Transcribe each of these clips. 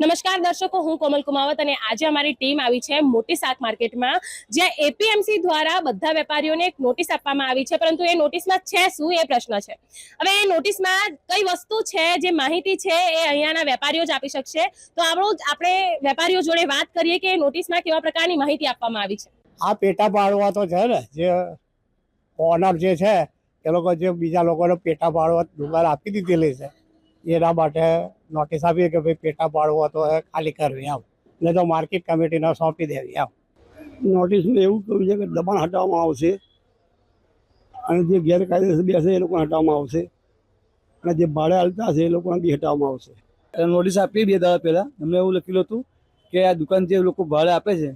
નમસ્કાર દર્શકો, હું કોમલ કુમાવત અને આજે અમારી ટીમ આવી છે મોટી શાક માર્કેટમાં, જ્યાં એપીએમસી દ્વારા બધા વેપારીઓને એક નોટિસ આપવામાં આવી છે, પરંતુ એ નોટિસમાં છે શું એ પ્રશ્ન છે. હવે એ નોટિસમાં કઈ વસ્તુ છે, જે માહિતી છે એ અહીંયાના વેપારીઓ જ આપી શકશે. તો આપણું આપણે વેપારીઓ જોડે વાત કરીએ કે એ નોટિસમાં કેવા પ્રકારની માહિતી આપવામાં આવી છે. આ પેટા પાડવા તો છે ને, જે ઓનર જે છે, એ લોકો જે બીજા લોકોને પેટા પાડવા દુકાન આપી દીધેલી છે. એના માટે નોટિસ આપી કે ભાઈ પેટા પાડવો તો એ ખાલી કરવી આમ ને તો માર્કેટ કમિટીને સોંપી દેવી આમ નોટિસમાં એવું કહ્યું છે કે દબાણ હટાવવામાં આવશે અને જે ગેરકાયદેસર બેસે એ લોકોને હટાવવામાં આવશે. અને જે ભાડે હાલતા હશે એ લોકોને બી હટાવવામાં આવશે. એટલે નોટિસ આપી બે દાડા પહેલાં. એમને એવું લખેલું હતું કે આ દુકાન જે લોકો ભાડે આપે છે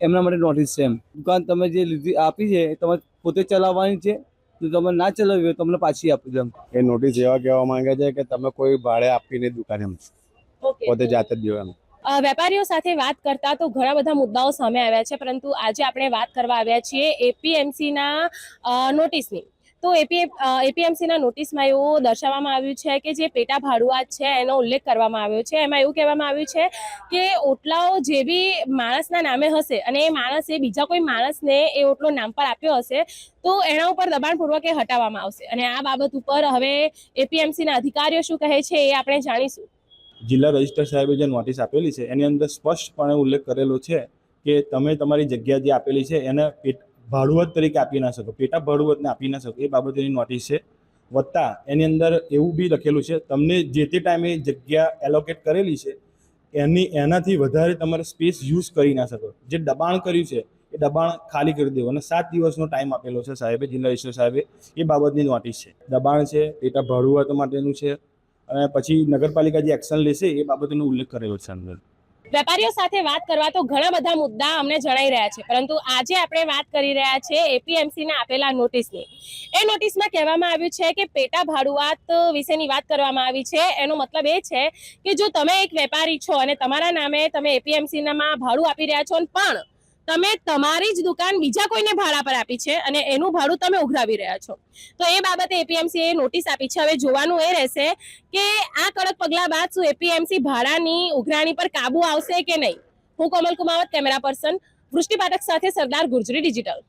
એમના માટે નોટિસ છે એમ. દુકાન તમે જે લીધી આપી છે એ તમારે પોતે ચલાવવાની છે જો તમે ના ચલાવી હોય તમને પાછી આપી દઉં એ નોટિસ એવા કહેવા માંગે છે કે તમે કોઈ ભાડે આપીને દુકાન એમ. પોતે જાતે જ દો એમ. વેપારીઓ સાથે વાત કરતા તો ઘણા બધા મુદ્દાઓ સામે આવ્યા છે પરંતુ આજે આપણે વાત કરવા આવ્યા છીએ એપીએમસીના નોટિસની તો એપી એપીએમસીના નોટિસમાં એવું દર્શાવવામાં આવ્યું છે કે જે પેટા ભાડુઆત છે એનો ઉલ્લેખ કરવામાં આવ્યો છે. એમાં એવું કહેવામાં આવ્યું છે કે ઓટલાઓ જે બી માણસના નામે હશે અને એ માણસે બીજા કોઈ માણસને એ ઓટલો નામ પર આપ્યો હશે તો એના ઉપર દબાણપૂર્વક એ હટાવવામાં આવશે. અને આ બાબત ઉપર હવે એપીએમસીના અધિકારીઓ શું કહે છે એ આપણે જાણીશું. જિલ્લા રજિસ્ટર સાહેબે જે નોટિસ આપેલી છે એની અંદર સ્પષ્ટપણે ઉલ્લેખ કરેલો છે કે તમે તમારી જગ્યા જે આપેલી છે એને ભાડુઆત તરીકે આપી ના શકો, પેટા ભાડુઆતને આપી ના શકો, એ બાબતેની નોટિસ છે. વત્તા, એની અંદર એવું બી લખેલું છે, તમને જે તે ટાઈમે જગ્યા એલોકેટ કરેલી છે, એની, એનાથી વધારે તમારે સ્પેસ યુઝ કરી ના શકો. જે દબાણ કર્યું છે, એ દબાણ ખાલી કરી દેવું. અને સાત દિવસનો ટાઈમ આપેલો છે સાહેબે, જિલ્લા રજિસ્ટર સાહેબે, એ બાબતની નોટિસ છે. દબાણ છે, પેટા ભાડુઆત માટેનું છે, અને પછી નગરપાલિકા જે એક્શન લેશે, એ બાબતનો ઉલ્લેખ કરેલો છે અંદર. વેપારીઓ સાથે વાત કરવા તો ઘણા બધા મુદ્દા અમને જણાઈ રહ્યા છે, પરંતુ આજે આપણે વાત કરી રહ્યા છે એપીએમસીના આપેલા નોટિસની. એ નોટિસમાં કહેવામાં આવ્યું છે કે પેટા ભાડુઆત વિશેની વાત કરવામાં આવી છે. એનો મતલબ એ છે કે જો તમે એક વેપારી છો અને તમારા નામે તમે એપીએમસીનામાં ભાડું આપી રહ્યા છો પણ તમે તમારી જ દુકાન બીજા કોઈને ભાડા પર આપી છે અને એનું ભાડું તમે ઉઘરાવી રહ્યા છો. તો એ બાબતે એપીએમસી એ નોટિસ આપી છે. હવે જોવાનું એ રહેશે કે આ કડક પગલા બાદ શું એપીએમસી ભાડાની ઉઘરાણી પર કાબુ આવશે કે નહીં? હું કોમલ કુમાવત, કેમેરા પર્સન વૃષ્ટિ પાઠક સાથે સરદાર ગુર્જરી ડિજિટલ.